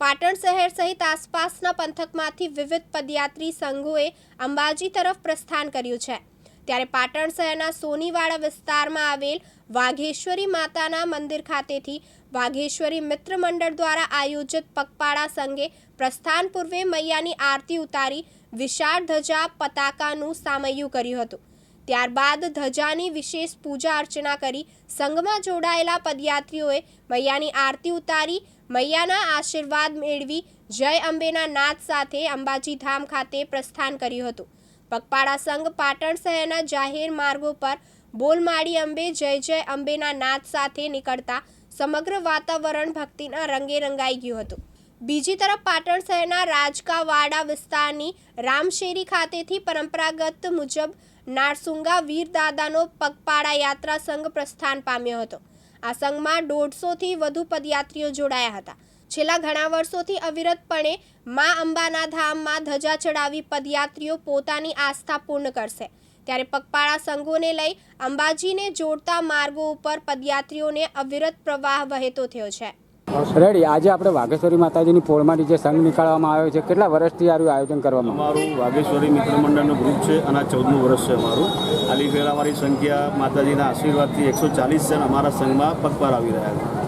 પાટણ શહેર સહિત આસપાસના પંથકમાંથી વિવિધ પદયાત્રી સંઘોએ અંબાજી તરફ પ્રસ્થાન કર્યું છે. ત્યારે પાટણ શહેરના સોનીવાડા વિસ્તારમાં આવેલ વાઘેશ્વરી માતાના મંદિર ખાતેથી વાઘેશ્વરી મિત્ર મંડળ દ્વારા આયોજિત પગપાળા સંઘે પ્રસ્થાન પૂર્વે મૈયાની આરતી ઉતારી વિશાળ ધજા પતાકાનું સામૈયું કર્યું હતું. ત્યારબાદ ધજાની વિશેષ પૂજા અર્ચના કરી સંઘમાં જોડાયેલા પદયાત્રીઓએ મૈયાની આરતી ઉતારી મૈયાના આશીર્વાદ મેળવી જય અંબેના નાદ સાથે અંબાજી ધામ ખાતે પ્રસ્થાન કર્યું હતું. પગપાળા સંઘ પાટણ શહેરના જાહેર માર્ગો પર બોલમાળી અંબે જય જય અંબેના નાદ સાથે નીકળતા સમગ્ર વાતાવરણ ભક્તિના રંગે રંગાઈ ગયું હતું. બીજી તરફ પાટણ શહેરના રાજકાવાડા વિસ્તારની રામશેરી ખાતેથી પરંપરાગત મુજબ નારસુંગા વીરદાદાનો પગપાળા યાત્રા સંઘ પ્રસ્થાન પામ્યો હતો. આ સંઘમાં દોઢસોથી વધુ પદયાત્રીઓ જોડાયા હતા. છેલ્લા ઘણા વર્ષોથી અવિરતપણે મા અંબાના ધામમાં ધજા ચડાવી પદયાત્રીઓ પોતાની આસ્થા પૂર્ણ કરશે. ત્યારે પગપાળા સંઘોને લઈ અંબાજીને જોડતા માર્ગો ઉપર પદયાત્રીઓને અવિરત પ્રવાહ વહેતો થયો છે. રેડી. આજે આપણે વાઘેશ્વરી માતાજીની પોળમાંથી જે સંઘ નીકાળવામાં આવ્યો છે, કેટલા વર્ષથી આનું આયોજન કરવામાં? અમારું વાઘેશ્વરી મિત્ર મંડળનું ગ્રુપ છે, અને આ ચૌદમું વર્ષ છે અમારું. આલી ફેરાવાળી સંખ્યા માતાજીના આશીર્વાદથી એકસો ચાલીસ જણ અમારા સંઘમાં પગપાર આવી રહ્યા છે?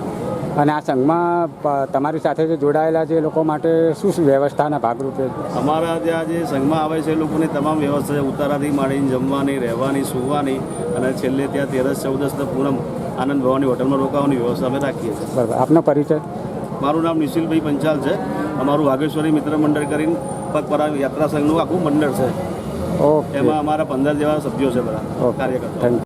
અને આ સંઘમાં તમારી સાથે જે જોડાયેલા છે એ લોકો માટે શું શું વ્યવસ્થાના ભાગરૂપે? અમારા ત્યાં જે સંઘમાં આવે છે એ લોકોની તમામ વ્યવસ્થા છે. ઉતારાથી માંડીને જમવાની રહેવાની સુવાની અને છેલ્લે ત્યાં તેરસ ચૌદસ પૂનમ આનંદ ભવાની હોટલમાં રોકાવાની વ્યવસ્થા અમે રાખીએ છીએ. બરાબર. આપનો પરિચય? મારું નામ નિશિલભાઈ પંચાલ છે. અમારું વાઘેશ્વરી મિત્ર મંડળ કરીને પગપરા યાત્રા સંઘનું આખું મંડળ છે. ઓકે એમાં અમારા પંદર જેવા સભ્યો છે બધા કાર્યકર્તા